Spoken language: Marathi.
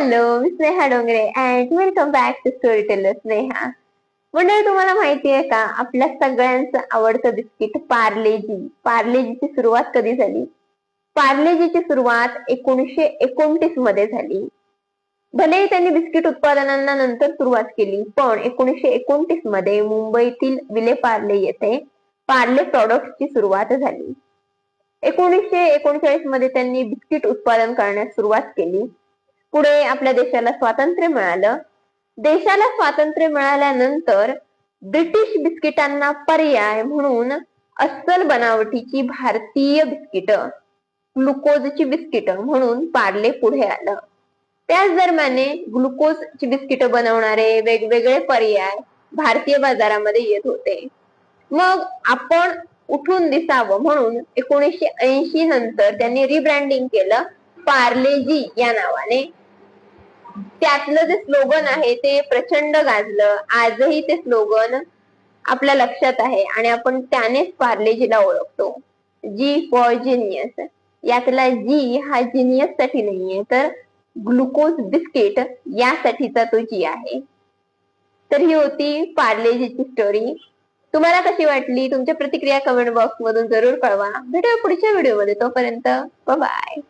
Hello me Sneha Dongre and welcome back to story teller Sneha. मंडळी तुम्हाला माहिती आहे का? आपल्या सगळ्यांचं आवडतं बिस्किट पार्लेजी. पार्लेजीची सुरुवात कधी झाली? पार्लेजीची सुरुवात एकोणीसशे एकोणतीसमध्ये झाली. भलेही त्यांनी बिस्किट उत्पादनांना नंतर सुरुवात केली पण एकोणीसशे एकोणतीसमध्ये मुंबईतील विले पार्ले येथे पार्ले प्रॉडक्टची सुरुवात झाली. एकोणीसशे एकोणचाळीसमध्ये त्यांनी बिस्किट उत्पादन करण्यास सुरुवात केली. पुढे आपल्या देशाला स्वातंत्र्य मिळालं. देशाला स्वातंत्र्य मिळाल्यानंतर ब्रिटिश बिस्किटांना पर्याय म्हणून अस्सल बनावटीची भारतीय बिस्किट ग्लुकोजची बिस्किट म्हणून पार्ले पुढे आलं. त्याच दरम्याने ग्लुकोजची बिस्किट बनवणारे वेगवेगळे पर्याय भारतीय बाजारामध्ये येत होते. मग आपण उठून दिसावं म्हणून एकोणीसशे ऐंशी नंतर त्यांनी रिब्रँडिंग केलं पार्लेजी या नावाने. त्यातलं जे स्लोगन आहे ते प्रचंड गाजलं. आजही ते स्लोगन आपल्या लक्षात आहे आणि आपण त्यानेच पार्लेजीला ओळखतो. जी फॉर जिनियस यातला जी हा जिनियससाठी नाहीये तर ग्लुकोज बिस्किट यासाठीचा तो जी आहे. तर ही होती पार्लेजीची स्टोरी तुम्हाला कशी वाटली? तुमच्या प्रतिक्रिया कमेंट बॉक्स मधून जरूर कळवा. भेटूया पुढच्या व्हिडिओमध्ये तोपर्यंत बाय